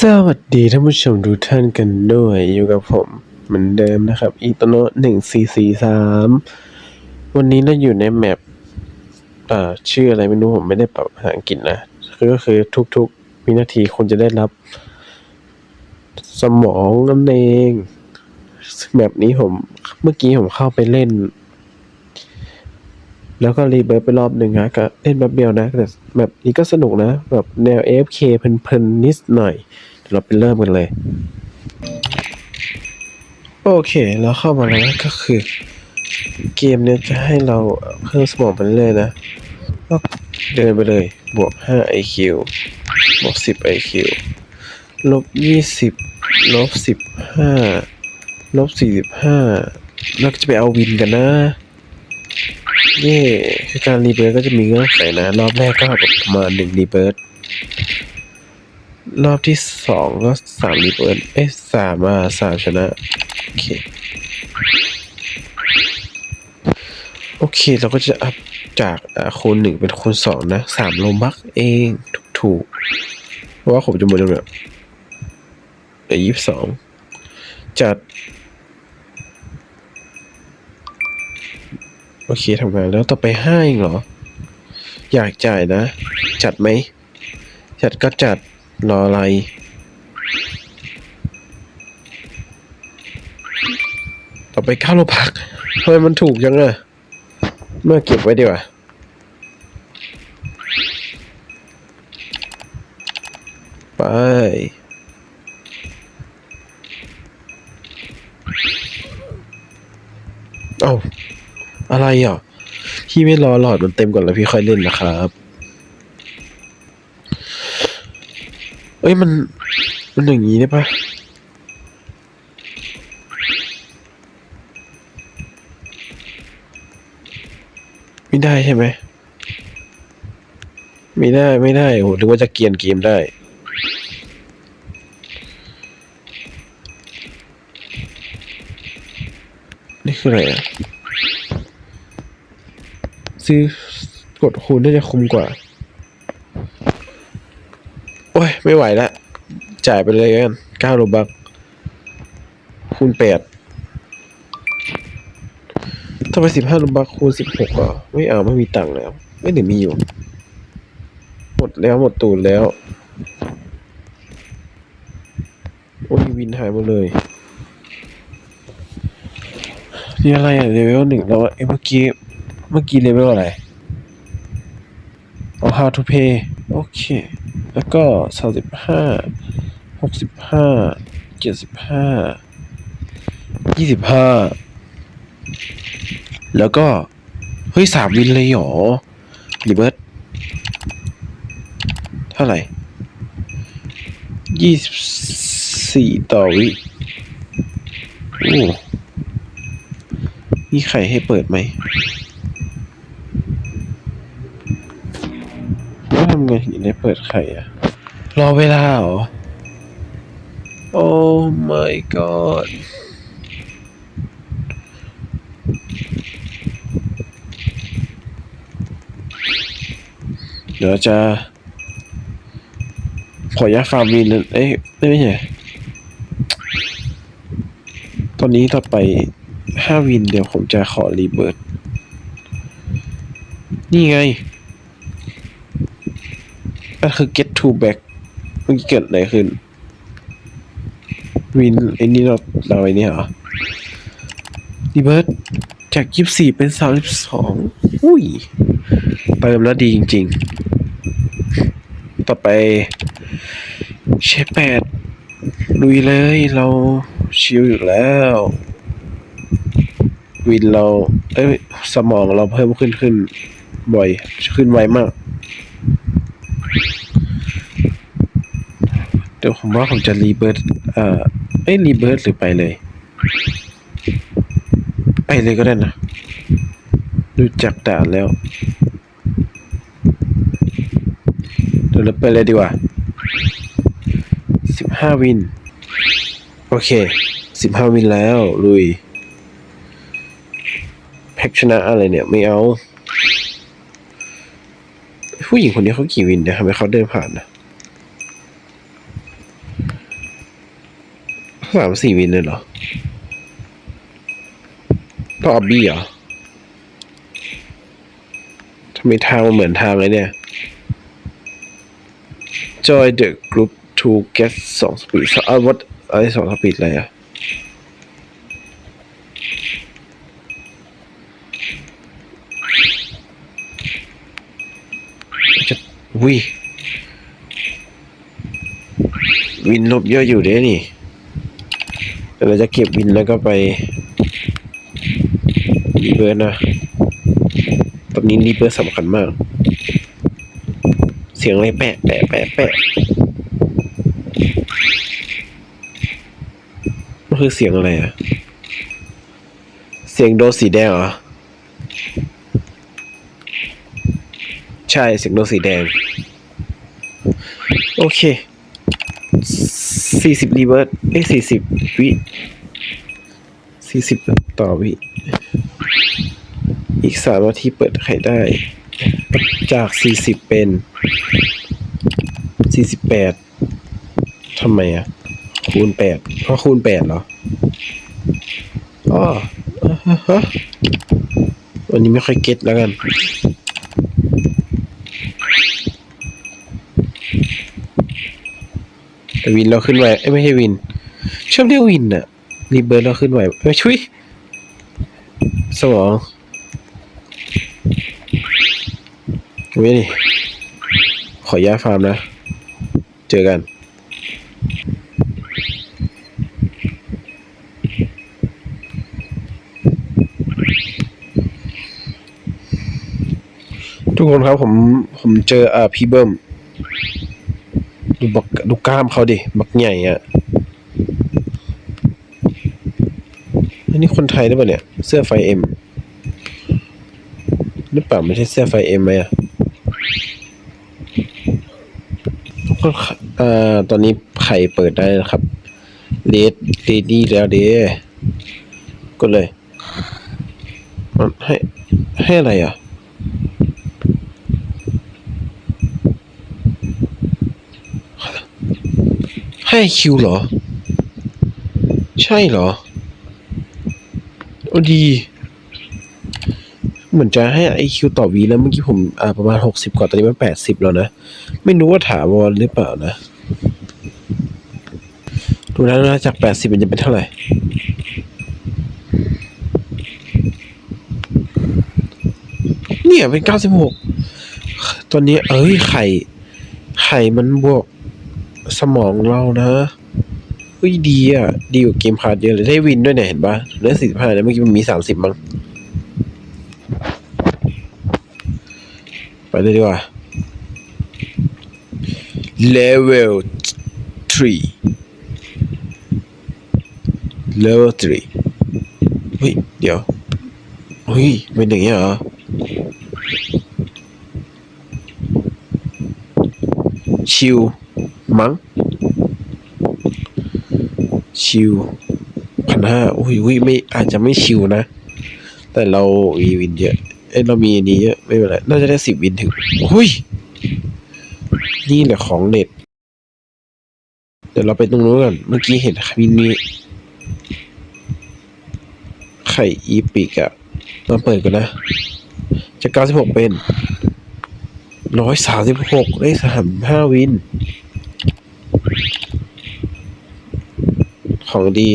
สวัสดีท่านผู้ชมทุกท่านกันด้วยอยู่กับผมเหมือนเดิมนะครับอีโตโนะหนึ่งสี่สี่สามวันนี้เราอยู่ในแมปเอ่อชื่ออะไรไม่รู้ผมไม่ได้ปรับภาษาอังกฤษนะคือก็คือทุกๆวินาทีคนจะได้รับ สมองนั่นเองแมปนี้ผมเมื่อกี้ผมเข้าไปเล่น แล้วก็รีเบิร์ตไปรอบหนึ่งนะก็เล่นแบบเดียวนะ แต่แบบนี้ก็สนุกนะ แบบแนว AFK เพลินๆนิดหน่อย เราไปเริ่มกันเลย โอเคแล้วเข้ามาแล้วก็คือ เกมเนี่ยจะให้เราเพิ่มสมองไปเรื่อยนะก็เดินไปเลย บวก 5 IQ บวก 10 IQ ลบ 20 ลบ 15 ลบ 45 แล้วก็จะไปเอาวินกันนะ เย่คือการรีเบิร์ตก็จะมีเงื่อนไขนะ รอบแรกก็ประมาณหนึ่งรีเบิร์ต รอบที่สองก็สามรีเบิร์ตเอ๊ะสามอะสามชนะ โอเค โอเค เราก็จะอัพจากคูณหนึ่งเป็นคูณสองนะสามโลบักเองถูกถูกๆเพราะว่าผมจะหมดแล้วเนี่ยเอ้ยี่สิบสองจัด โอเคทำงานแล้วต่อไปห้าเองเหรอ อยากจ่ายนะ จัดไหม จัดก็จัด รออะไร ต่อไปข้าวโลพักทำไมมันถูกจังอะเมื่อเก็บไว้ดีกว่าไป เอ้าอะไรอะ พี่ไม่รอหลอดมันเต็มก่อนแล้วพี่ค่อยเล่นนะครับ อ้ยมัน มันอย่างนี้ได้ปะไม่ได้ใช่ไหม ไม่ได้ไม่ได้โหนึกว่าจะเกียนเกมได้ นี่คืออะไรอะ ซื้อกดคูณน่าจะคุ้มกว่า โอ้ย ไม่ไหวละ จ่ายไปเลยกันเก้าโลบักคูณแปดทำไมสิบห้าโลบักคูณสิบหกอะ ไม่เอาไม่มีตังค์แล้ว ไม่หรือมีอยู่ หมดแล้วหมดตูนแล้ว โอ้ยวินหายหมดเลยนี่อะไรอะเลเวลหนึ่งแล้วอะเอ้ยเมื่อกี้ เมื่อกี้เลเวลอะไร เอา how to pay โอเค แล้วก็สามสิบห้าหกสิบห้าเจ็ดสิบห้ายี่สิบห้าแล้วก็ เฮ้ยสามวินเลยเหรอรีเบิร์ตเท่าไหร่ยี่สิบสี่ต่อวิโอ้มีใครให้เปิดไหม ว่าทำไงถึงได้เปิดไข่อะรอเวลาเหรอ โอ้ my god เดี๋ยวจะ ขออนุญาฟาร์มวินเอ้ยไม่ไม่ใช่ตอนนี้ต่อไปห้าวินเดี๋ยวผมจะขอรีเบิร์ตนี่ไง ก็คือ get to back เมื่อกี้เกิดอะไรขึ้น วินไอ้นี่เราเราไอ้นี่เหรอรีเบิร์ตจากยี่สิบสี่เป็นสามสิบสองอุ้ย เติมแล้วดีจริง ๆ ต่อไปเชฟแปดลุยเลยเราชิลอยู่แล้ว วินเรา เอ้ย สมองเราเพิ่มขึ้นขึ้นบ่อย ขึ้นไวมาก เดี๋ยวผมว่าผมจะรีเบิร์ตเอ่อเอ้ยรีเบิร์ตหรือไปเลย ไปเลยก็ได้นะดูจากด่านแล้ว เดี๋ยวเราไปเลยดีกว่าสิบห้าวิน โอเคสิบห้าวินแล้ว ลุยแพ็กชนะอะไรเนี่ย ไม่เอา ผู้หญิงคนนี้เขากี่วินเนี่ยทำไมเขาเดินผ่านนะสามสี่วินเลยเหรอต้องอบี้เหรอทำไมทางมันเหมือนทางเลยเนี่ย join the group to get สองสปีดอะวัดอะไรสองสปีดอะไรอะ จะวิวินลบเยอะอยู่เด้นี่เราจะเก็บวินแล้วก็ไปรีเบิร์นะตอนนี้รีเบิร์สำคัญมาก เสียงอะไรแปะแปะแปะแปะมันคือเสียงอะไรอะเสียงโดสีแดงเหรอ ใช่เสียงโดสีแดง โอเคสี่สิบรีเวิร์สเอ้สี่สิบวิสี่สิบต่อวิ อีกสามนาทีเปิดไข่ได้ จากสี่สิบเป็นสี่สิบแปดทำไมอะ คูณแปดเพราะคูณแปดเหรออ๋อวันนี้ไม่ค่อยเก็ตแล้วกัน แต่ วินเราขึ้นไหวเอ้ยไม่ใช่วินชอบเรียกวินอะรีเบิร์ดเราขึ้นไหวไม่ช่วยสมองเว้ยนี่ขอย้าฟาร์มนะ เจอกันทุกคนครับผมผมเจออ่าพี่เบิ้ม ดูบักดูกล้ามเขาดิ บักใหญ่อะอันนี้คนไทยหรือเปล่าเนี่ย เสื้อไฟเอ็มหรือเปล่าไม่ใช่เสื้อไฟเอ็มไหมอะกคนครับอ่าตอนนี้ไข่เปิดได้นะครับเลดเลดี้แล้วเด้ก็เลย ให้ ให้อะไรอะ ให้คิวเหรอ ใช่เหรอ โอ้ดี เหมือนจะให้ไอคิวต่อวีแล้วเมื่อกี้ผมอ่าประมาณหกสิบกว่าตอนนี้มันแปดสิบแล้วนะ ไม่รู้ว่าถาวรหรือเปล่านะ ดูแล้วนะจากแปดสิบมันจะเป็นเท่าไหร่เนี่ยเป็นเก้าสิบหกตอนนี้เอ้ยไข่ ไข่มันบวก สมองเรานะเฮ้ยดีอะ ดีกว่าเกมพาร์ทเยอะเลยได้วินด้วยเนี่ยเห็นปะได้สี่สิบห้าแล้วเมื่อกี้มันมีสามสิบมั้งไปเลยดีกว่า level three level three เฮ้ย เดี๋ยวเฮ้ยเป็นอย่างเงี้ยเหรอชิว มั้งชิวพันห้าอุ้ยอุ้ยไม่อาจจะไม่ชิวนะ แต่เรามีวินเยอะ เอ้ยเรามีอันนี้เยอะ ไม่เป็นไร น่าจะได้สิบวินถึงอุ้ย นี่แหละของเด็ด เดี๋ยวเราไปตรงนู้นกัน เมื่อกี้เห็นมีมีไข่อีปิกอะมาเปิดกันนะจะเก้าสิบหกเป็นร้อยสามสิบหกได้สามห้าวิน ของดี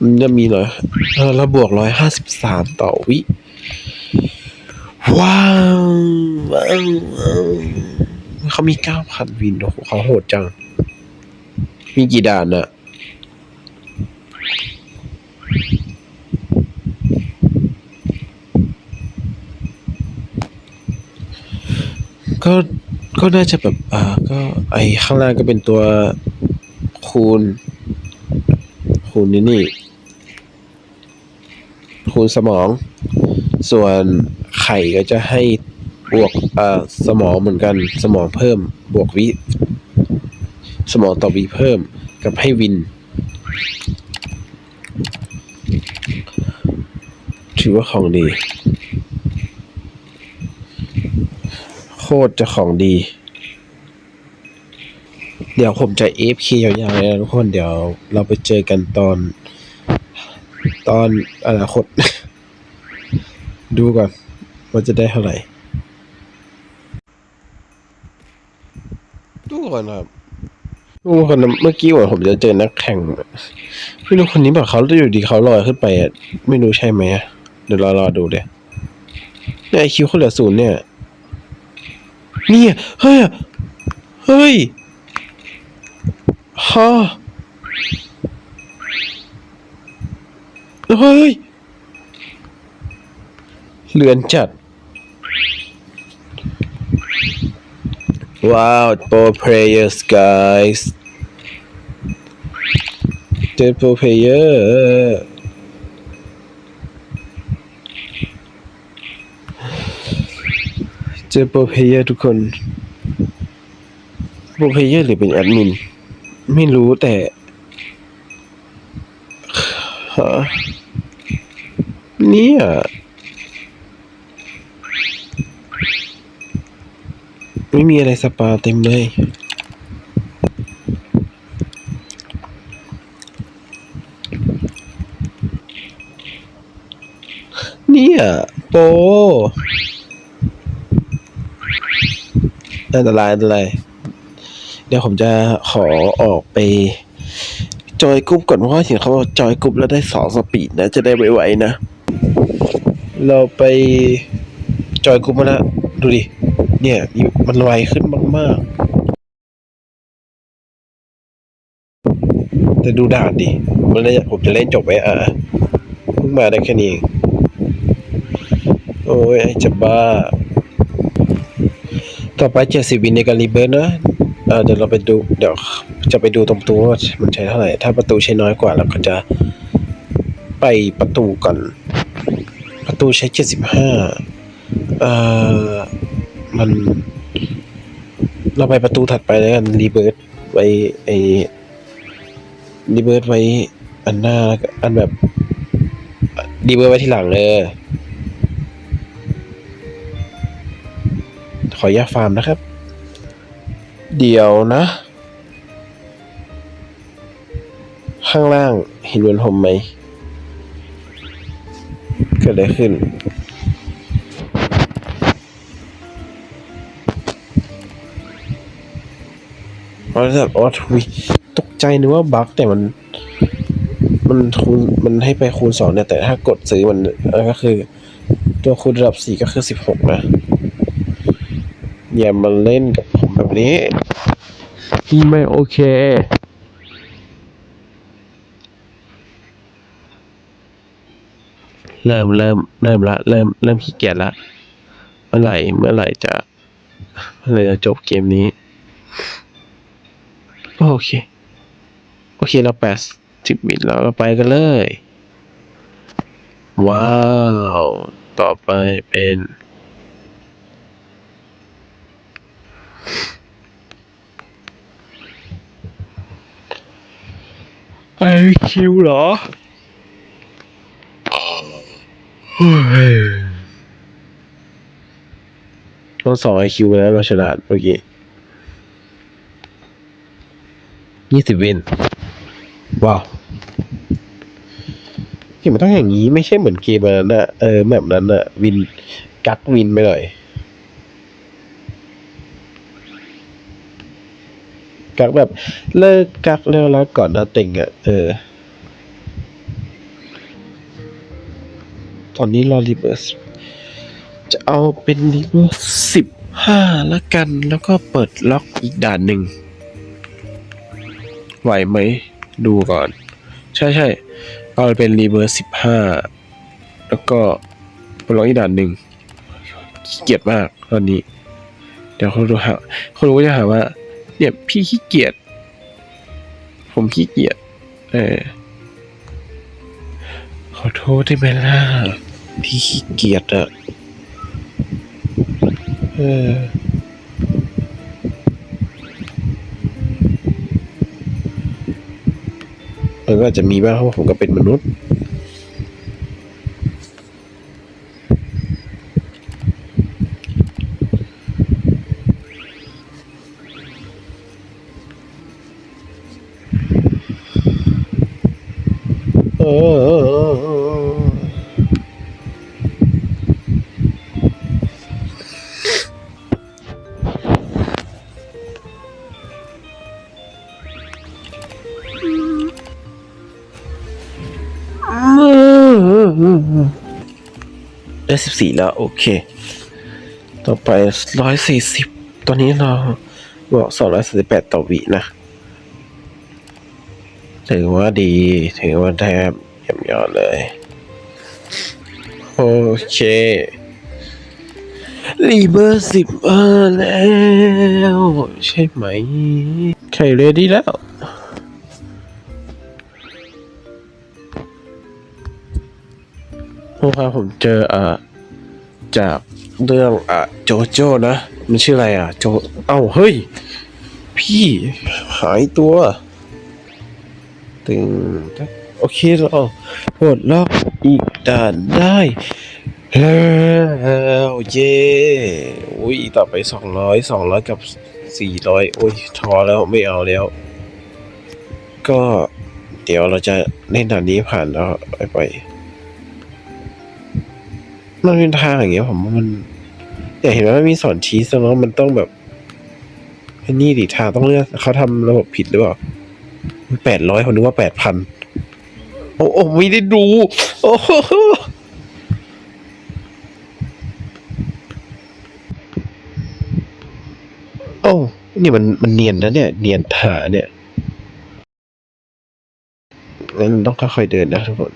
มันจะมีหน่อยเออแล้วบวกร้อยห้าสิบสามต่อวิว้าวว้าวว้าวเขามีเก้าพันวิน โอ้โหเขาโหดจัง มีกี่ด่านอะก็ ก็น่าจะแบบอ่าก็ไอข้างล่างก็เป็นตัวคูณ คูณนี่นี่ คูณสมอง ส่วนไข่ก็จะให้บวกอ่าสมองเหมือนกันสมองเพิ่ม บวกวิ สมองต่อวิเพิ่มกับให้วิน ถือว่าของดี โคตรจะของดี เดี๋ยวผมจะ AFK ยาวๆเลยนะทุกคนเดี๋ยวเราไปเจอกันตอน ตอนอนาคต ดูก่อนว่าจะได้เท่าไหร่ดูก่อนครับดูคนนเมื่อกี้ว่าผมจะเจอนักแข่งไม่รู้คนนี้แบบเขาอยู่ดีเขาลอยขึ้นไปอะไม่รู้ใช่ไหมเดี๋ยวรอรอดูเดี๋ยวนี่ยไอคิวเขาเหลือศูนย์เนี่ย นี่เฮ้ย เฮ้ยฮ่าเฮ้ยเลือนจัด ว้าวโปรเพลเยอร์สกายสเจอโปรเพลเยอร์ จอ pro player ทุกคน pro player หรือเป็นแอดมิน ไม่รู้แต่ฮะเนี่ยไม่มีอะไรสปาเต็มเลยเนี่ยโป อันตรายอันตรายเดี๋ยวผมจะขอออกไป จอยกรุ๊ปก่อนเพราะว่าเห็นเขาบอกจอยกรุ๊ปแล้วได้สองสปีดนะ จะได้ไวๆนะ เราไปจอยกรุ๊ปมาแล้วดูดิ เนี่ยมันไวขึ้นมากๆ แต่ดูด่านดิมันเลยผมจะเล่นจบไว้อะเพิ่งมาได้แค่นี้โอ้ยไอจะบ้า ต่อไปเจ็ดสิบวินในการรีเบิร์นะเดี๋ยวเราไปดูเดี๋ยวจะไปดูตรงประตูว่ามันใช้เท่าไหร่ ถ้าประตูใช้น้อยกว่าเราก็จะไปประตูก่อน ประตูใช้เจ็ดสิบห้าเอ่อมัน เราไปประตูถัดไปแล้วกันรีเบิร์ตไว้ไอรีเบิร์ตไว้อันหน้าอันแบบรีเบิร์ตไว้ที่หลังเลย ออนุญาตฟาร์มนะครับ เดี๋ยวนะ ข้างล่างเห็นเหมือนผมไหมเกิดอะไรขึ้นบริษัทออทวีตกใจนึกว่าบั๊กแต่มัน มันคูณมันให้ไปคูณสองเนี่ยแต่ถ้ากดซื้อมันก็คือ ตัวคูณระดับสี่ก็คือสิบหกนะ อย่ามาเล่นกับผมแบบนี้ที่ไม่โอเค เริ่มเริ่มเริ่มละเริ่มเริ่มขี้เกียจละเมื่อไหร่เมื่อไหร่จะเมื่อไหร่จะจบเกมนี้ โอเค โอเคเราแปดสิบมิลแล้วเราไปกันเลย ว้าว ต่อไปเป็น ไอคิวเหรอเฮ้ยต้องสองไอคิวแล้วเราฉลาดเมื่อกี้ยี่สิบวิน ว้าวเห็นมันต้องอย่างนี้ไม่ใช่เหมือนเกมนนั้นอะเออแบบนั้นอะวินกักวินไปหน่อย กักแบบเลิกกักแล้วแล้วก่อนนะติงอะเออ ตอนนี้รอรีเบิร์สจะเอาเป็นรีเบิร์สสิบห้าแล้วกัน แล้วก็เปิดล็อกอีกด่านหนึ่งไหวไหม ดูก่อน ใช่ใช่เอาเป็นรีเบิร์สสิบห้าแล้วก็เปิดล็อกอีกด่านหนึ่งขี้เกียจมากตอนนี้ เดี๋ยวคนรู้หาคนรู้จะหาว่า เนี่ยพี่ขี้เกียจผมขี้เกียจเออ ขอโทษได้ไหมล่ะพี่ขี้เกียจอะเออมันก็อาจจะมีบ้างเพราะผมก็เป็นมนุษย์ ได้สิบสี่แล้ว โอเค ต่อไปร้อยสี่สิบตอนนี้เราบอกสองร้อยสี่สิบแปดต่อวินะ ถือว่าดี ถือว่าแทบเยี่ยมยอดเลย โอเครีเบอร์สิบเออแล้ว ใช่ไหม ใครเรดี้แล้ว เพราะว่าผมเจออะจากเรื่องอะโจโจ้นะ มันชื่ออะไรอะ โจ เอ้า เฮ้ย พี่หายตัวตึงโอเคเราปลดล็อกอีกด่านได้แล้วเย้อุ้ยต่อไปสองร้อยสองร้อยกับสี่ร้อยโอ้ยทอแล้วไม่เอาแล้ว ก็เดี๋ยวเราจะเล่นด่านนี้ผ่านแล้วไปไป มันเป็นทางอย่างเงี้ยผมว่ามันอยากเห็นว่ามันมีสอนชี้ซะแล้วมันต้องแบบไอ้นี่ดิทางต้องเลือกเขาทำระบบผิดหรือเปล่าแปดร้อยผมนึกว่าแปดพันโอ้โอ้ไม่ได้ดู โอ้โอ้นี่มันมันเนียนนะเนี่ย เนียนถาเนี่ยงั้นต้องค่อยๆเดินนะทุกคน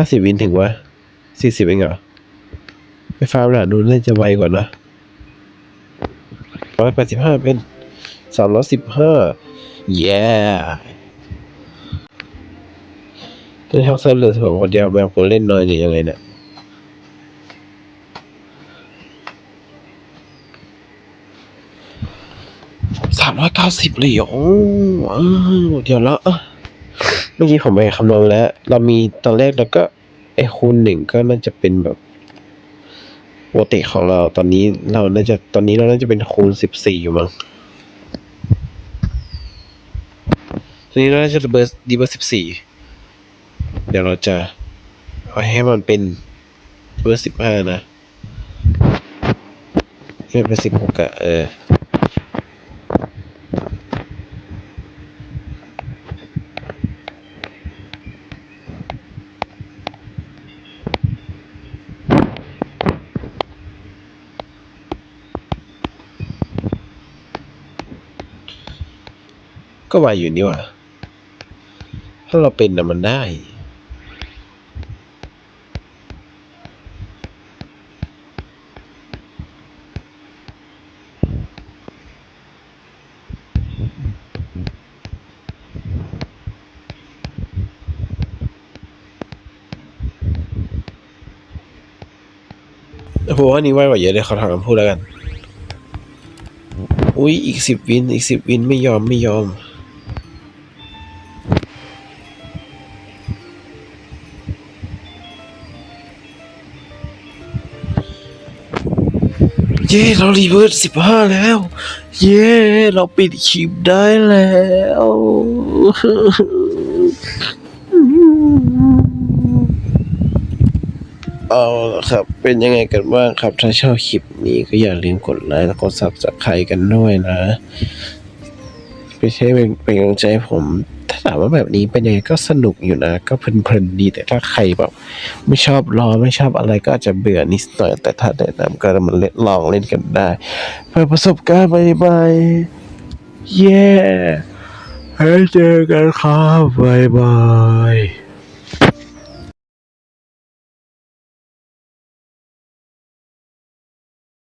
ห้าสิบวินถึงวะสี่สิบเองเหรอไปฟาร์มหลานนู้นเล่นจะไวกว่านะร้อยแปดสิบห้าเป็นสามร้อยสิบห้าเย้จะเท่าเซิร์ฟเลยผมคนเดียวแบบผมเล่นน้อยหรือยังไงเนี่ยสามร้อยเก้าสิบเลยโอ้อ้าวเดี๋ยวละ เมื่อกี้ผมไปคำนวณแล้ว เรามีตอนแรกแล้วก็ไอคูณหนึ่งก็น่าจะเป็นแบบปกติของเราตอนนี้เราน่าจะตอนนี้เราน่าจะเป็นคูณสิบสี่อยู่มั้งตอนนี้เราน่าจะเบอร์ดีเบอร์สิบสี่เดี๋ยวเราจะเอาให้มันเป็นเบอร์สิบห้านะไม่เป็นสิบหกอะเออ ก็ไหวอยู่นี่ว่าถ้าเราเป็นนะมันได้ผมว่านี่ไหวกว่าเยอะเลยเขาถามพูดแล้วกัน อุ้ยอีกสิบวิน อีกสิบวินไม่ยอมไม่ยอม เย้เรารีเวิร์สสิบห้าแล้ว เย้เราปิดคลิปได้แล้วเอาละครับ เป็นยังไงกันบ้างครับ ถ้าชอบคลิปนี้ก็อย่าลืมกดไลค์และกด subscribe กันด้วยนะไม่ใช่เป็นเป็นกำลังใจผม ถามว่าแบบนี้เป็นยังไงก็สนุกอยู่นะ ก็เพลินๆดี แต่ถ้าใครแบบ ไม่ชอบรอไม่ชอบอะไรก็อาจจะเบื่อนิดหน่อย แต่ถ้าแนะนำก็มาเล่นลองเล่นกันได้ เพื่อประสบการณ์ใหม่ๆเย้ให้เจอกันครับบ๊ายบาย